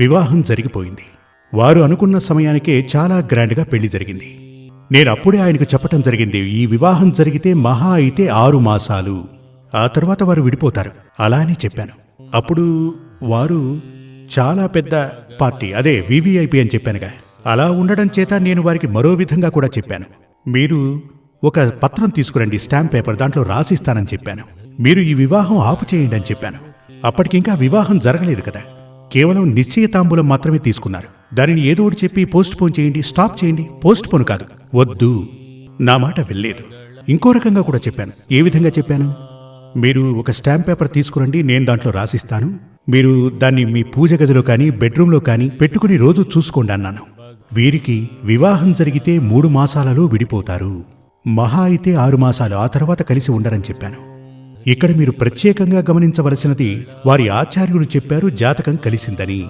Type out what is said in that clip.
వివాహం జరిగిపోయింది. వారు అనుకున్న సమయానికే చాలా గ్రాండ్గా పెళ్ళి జరిగింది. నేను అప్పుడే ఆయనకు చెప్పటం జరిగింది ఈ వివాహం జరిగితే మహా అయితే ఆరు మాసాలు. ఆ తర్వాత వారు విడిపోతారు అలా అని చెప్పాను. అప్పుడు వారు చాలా పెద్ద పార్టీ అదే వివిఐపి అని చెప్పానుగా. అలా ఉండడం చేత నేను వారికి మరో విధంగా కూడా చెప్పాను. మీరు ఒక పత్రం తీసుకురండి స్టాంప్ పేపర్ దాంట్లో రాసిస్తానని చెప్పాను. మీరు ఈ వివాహం ఆపు చేయండి అని చెప్పాను. అప్పటికింకా వివాహం జరగలేదు కదా. కేవలం నిశ్చయతాంబూలం మాత్రమే తీసుకున్నారు. దానిని ఏదో ఒకటి చెప్పి పోస్ట్ పోన్ చేయండి స్టాప్ చేయండి పోస్ట్ పోన్ కాదు. వద్దు. నా మాట వెళ్ళలేదు ఇంకో రకంగా కూడా చెప్పాను. ఏ విధంగా చెప్పాను? మీరు ఒక స్టాంప్ పేపర్ తీసుకురండి నేను దాంట్లో రాసిస్తాను. మీరు దాన్ని మీ పూజ గదిలో కానీ బెడ్రూమ్లో కానీ పెట్టుకుని రోజు చూసుకోండి అన్నాను. వీరికి వివాహం జరిగితే మూడు మాసాలలో విడిపోతారు. మహా అయితే ఆరు మాసాలు ఆ తర్వాత కలిసి ఉండరని చెప్పాను. ఇక్కడ మీరు ప్రత్యేకంగా గమనించవలసినది వారి ఆచార్యులు చెప్పారు జాతకం కలిసిందని.